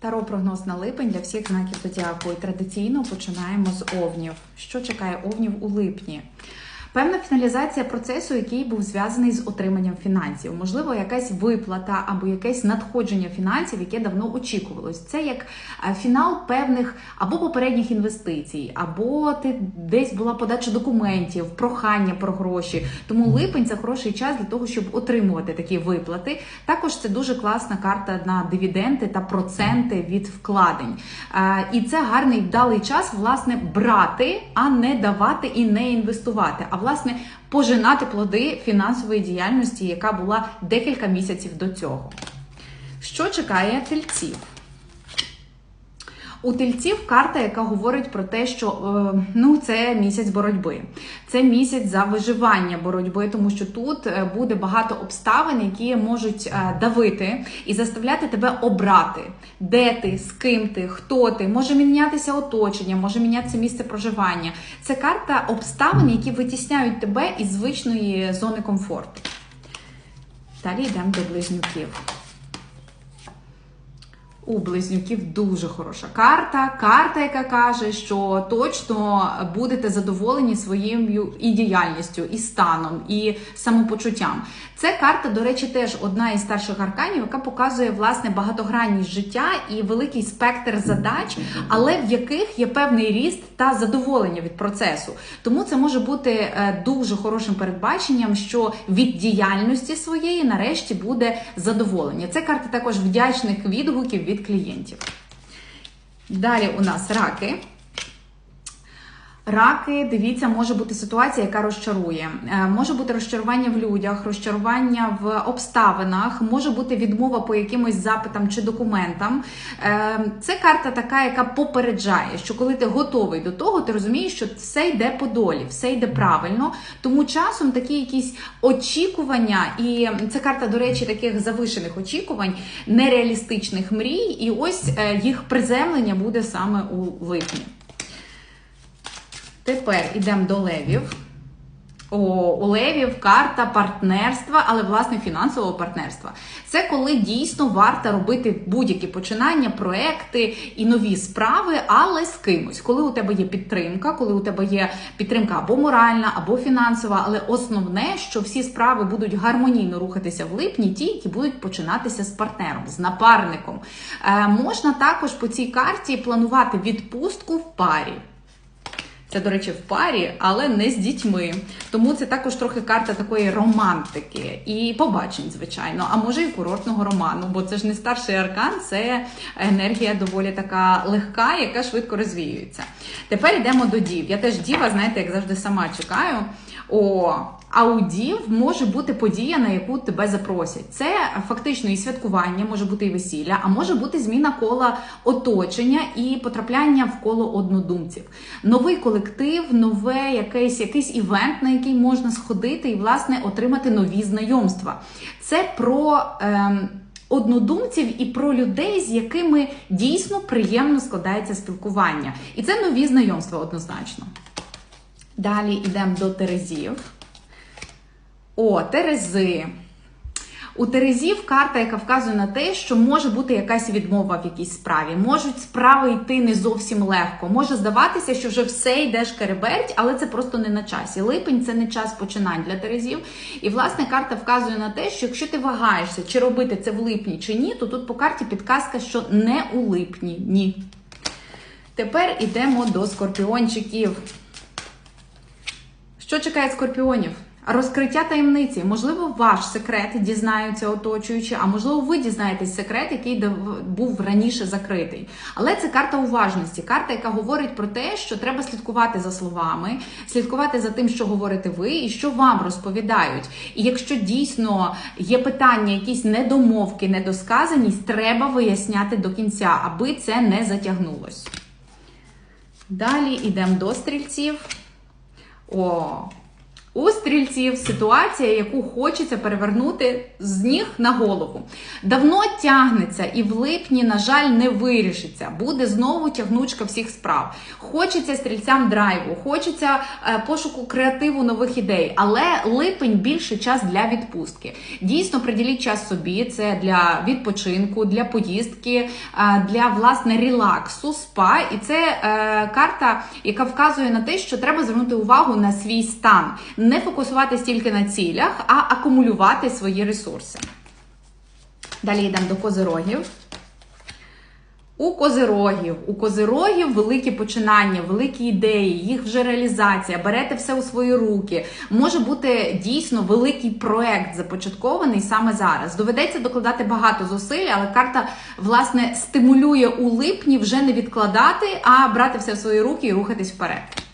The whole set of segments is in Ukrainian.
Таро прогноз на липень для всіх знаків зодіаку. І традиційно починаємо з овнів. Що чекає овнів у липні? Певна фіналізація процесу, який був зв'язаний з отриманням фінансів, можливо, якась виплата або якесь надходження фінансів, яке давно очікувалось. Це як е, фінал певних або попередніх інвестицій, або ти десь була подача документів, прохання про гроші. Тому липень це хороший час для того, щоб отримувати такі виплати. Також це дуже класна карта на дивіденди та проценти від вкладень. Е, І це гарний вдалий час, власне, брати, а не давати і не інвестувати. А власне пожинати плоди фінансової діяльності, яка була декілька місяців до цього. Що чекає тельців? У тельців карта, яка говорить про те, що е, ну це місяць боротьби, це місяць за виживання боротьби, тому що тут е, буде багато обставин, які можуть е, давити і заставляти тебе обрати, де ти, з ким ти, хто ти, може мінятися оточення, може мінятися місце проживання. Це карта обставин, які витісняють тебе із звичної зони комфорту. Далі йдемо до близнюків. У близнюків дуже хороша карта. Карта, яка каже, що точно будете задоволені своєю і діяльністю, і станом, і самопочуттям. Це карта, до речі, теж одна із старших арканів, яка показує власне багатогранність життя і великий спектр задач, але в яких є певний ріст та задоволення від процесу. Тому це може бути е, дуже хорошим передбаченням, що від діяльності своєї нарешті буде задоволення. Це карта також вдячних відгуків від клієнтів. Далі у нас раки. Раки, дивіться, може бути ситуація, яка розчарує. Е, Може бути розчарування в людях, розчарування в обставинах, може бути відмова по якимось запитам чи документам. Е, Це карта така, яка попереджає, що коли ти готовий до того, ти розумієш, що все йде по долі, все йде правильно. Тому часом такі якісь очікування, і це карта, до речі, таких завишених очікувань, нереалістичних мрій, і ось е, їх приземлення буде саме у липні. Тепер йдемо до левів. О, у левів карта партнерства, але власне фінансового партнерства. Це коли дійсно варто робити будь-які починання, проекти і нові справи, але з кимось. Коли у тебе є підтримка, коли у тебе є підтримка або моральна, або фінансова, але основне, що всі справи будуть гармонійно рухатися в липні, ті, які будуть починатися з партнером, з напарником. Е, можна також по цій карті планувати відпустку в парі. Це, до речі, в парі, але не з дітьми. Тому це також трохи карта такої романтики і побачень, звичайно, а може і курортного роману, бо це ж не старший аркан, це енергія доволі така легка, яка швидко розвіюється. Тепер йдемо до дів. Я теж діва, знаєте, як завжди сама чекаю. О, а у дів може бути подія, на яку тебе запросять. Це фактично і святкування, може бути і весілля, а може бути зміна кола оточення і потрапляння в коло однодумців. Новий колектив, нове якийсь, якийсь івент, на який можна сходити і, власне, отримати нові знайомства. Це про. Ем, Однодумців і про людей, з якими дійсно приємно складається спілкування. І це нові знайомства однозначно. Далі йдемо до Терезів. О, Терези. У Терезів карта, яка вказує на те, що може бути якась відмова в якійсь справі. Можуть справи йти не зовсім легко. Може здаватися, що вже все йде шкереберть, але це просто не на часі. Липень це не час починань для Терезів. І, власне, карта вказує на те, що якщо ти вагаєшся, чи робити це в липні, чи ні, то тут по карті підказка, що не у липні. Ні. Тепер йдемо до скорпіончиків. Що чекає скорпіонів? Розкриття таємниці. Можливо, ваш секрет дізнаються оточуючі, а можливо, ви дізнаєтесь секрет, який був раніше закритий. Але це карта уважності, карта, яка говорить про те, що треба слідкувати за словами, слідкувати за тим, що говорите ви, і що вам розповідають. І якщо дійсно є питання, якісь недомовки, недосказаність, треба виясняти до кінця, аби це не затягнулось. Далі йдемо до стрільців. О, У стрільців ситуація, яку хочеться перевернути з ніг на голову. Давно тягнеться і в липні, на жаль, не вирішиться. Буде знову тягнучка всіх справ. Хочеться стрільцям драйву, хочеться е, пошуку креативу нових ідей, але липень більше час для відпустки. Дійсно, приділіть час собі. Це для відпочинку, для поїздки, е, для власне релаксу, спа. І це е, карта, яка вказує на те, що треба звернути увагу на свій стан, не фокусуватись тільки на цілях, а акумулювати свої ресурси. Далі йдемо до козирогів. У козирогів, у козирогів великі починання, великі ідеї, їх вже реалізація. Берете все у свої руки. Може бути дійсно великий проект започаткований саме зараз. Доведеться докладати багато зусиль, але карта власне стимулює у липні вже не відкладати, а брати все в свої руки і рухатись вперед.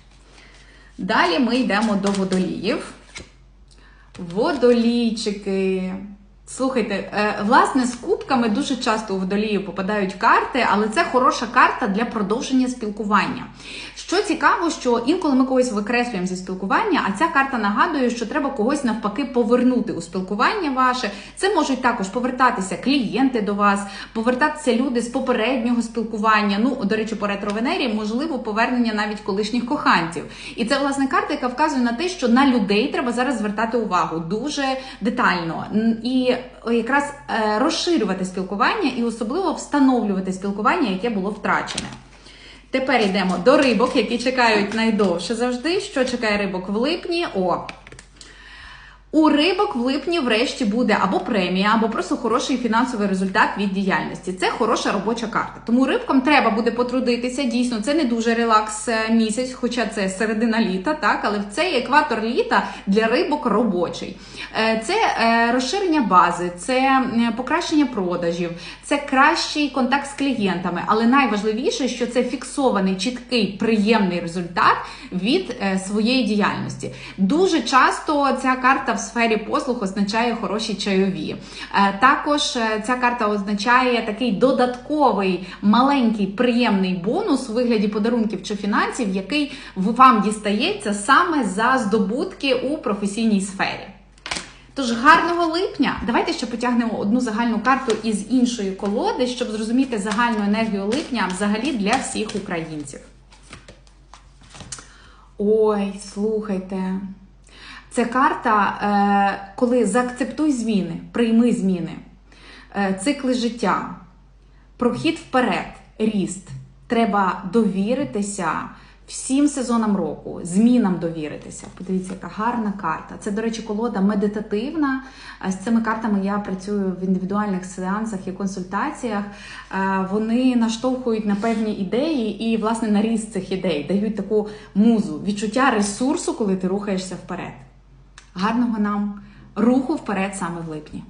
Далі ми йдемо до водоліїв. Водолійчики. Слухайте, е, власне, з кубками дуже часто у водолію попадають карти, але це хороша карта для продовження спілкування. Що цікаво, що інколи ми когось викреслюємо зі спілкування, а ця карта нагадує, що треба когось навпаки повернути у спілкування ваше. Це можуть також повертатися клієнти до вас, повертатися люди з попереднього спілкування. Ну, до речі, по ретро-венері можливо повернення навіть колишніх коханців. І це власне карта, яка вказує на те, що на людей треба зараз звертати увагу дуже детально. І якраз е, розширювати спілкування і особливо встановлювати спілкування, яке було втрачене. Тепер йдемо до рибок, які чекають найдовше завжди. Що чекає рибок в липні? О, у рибок в липні врешті буде або премія, або просто хороший фінансовий результат від діяльності. Це хороша робоча карта. Тому рибкам треба буде потрудитися. Дійсно, це не дуже релакс е, місяць, хоча це середина літа, так але цей екватор літа для рибок робочий. Е, Це е, розширення бази, це покращення продажів, це кращий контакт з клієнтами. Але найважливіше, що це фіксований, чіткий, приємний результат від своєї діяльності. Дуже часто ця карта в сфері послуг означає хороші чайові. Е, Також е, ця карта означає такий додатковий маленький приємний бонус у вигляді подарунків чи фінансів, який вам дістається саме за здобутки у професійній сфері. Тож гарного липня. Давайте ще потягнемо одну загальну карту із іншої колоди, щоб зрозуміти загальну енергію липня взагалі для всіх українців. Ой, слухайте. Це карта, е, коли заакцептуй зміни, прийми зміни, е, цикли життя, прохід вперед, ріст. Треба довіритися всім сезонам року, змінам довіритися. Подивіться, яка гарна карта. Це, до речі, колода медитативна. Е, З цими картами я працюю в індивідуальних сеансах і консультаціях. Вони наштовхують на певні ідеї і, власне, на ріст цих ідей дають таку музу, відчуття ресурсу, коли ти рухаєшся вперед. Гарного нам руху вперед саме в липні.